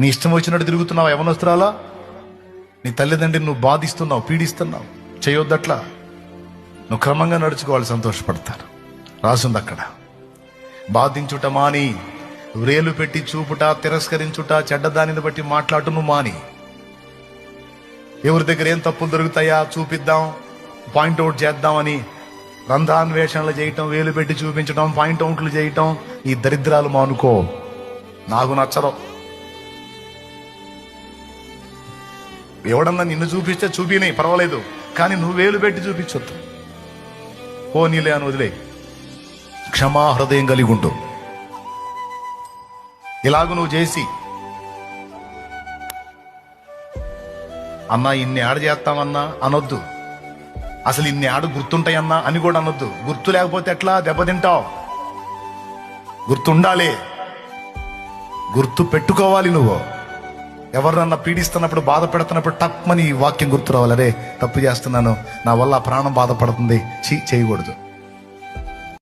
నీ ఇష్టం వచ్చినట్టు తిరుగుతున్నావు యవనస్తురాలా? నీ తల్లిదండ్రిని నువ్వు బాధిస్తున్నావు పీడిస్తున్నావు. చేయొద్దట్లా. నువ్వు క్రమంగా నడుచుకోవాలి సంతోషపడతారు. రాసుంది అక్కడ. బాధించుట మాని వ్రేలు పెట్టి చూపుట తిరస్కరించుట చెడ్డదానిని బట్టి మాట్లాడు మాని. ఎవరి దగ్గర ఏం తప్పులు దొరుకుతాయా చూపిద్దాం పాయింట్అవుట్ చేద్దామని. రంధ్రాన్వేషణలు చేయటం వేలు పెట్టి చూపించడం పాయింట్అవుట్లు చేయటం ఈ దరిద్రాలు మానుకో. నాకు నచ్చదు. ఎవడన్నా నిన్ను చూపిస్తే చూపినాయి పర్వాలేదు. కానీ నువ్వు వేలు పెట్టి చూపించొద్దు. ఓ నీలే అని వదిలే. క్షమా హృదయం కలిగి ఉండు. ఇలాగ నువ్వు చేసి అన్నా ఇన్ని ఆడ చేస్తామన్నా అనొద్దు. అసలు ఇన్ని ఆడు గుర్తుంటాయన్నా అని కూడా అనొద్దు. గుర్తు లేకపోతే ఎట్లా దెబ్బతింటావు? గుర్తుండాలి. గుర్తు పెట్టుకోవాలి నువ్వు. ఎవరినన్నా పీడిస్తున్నప్పుడు బాధ పెడుతున్నప్పుడు టక్మని ఈ వాక్యం గుర్తు రావాలి అరే తప్పు చేస్తున్నాను. నా వల్ల ప్రాణం బాధపడుతుంది. చీ చేయకూడదు.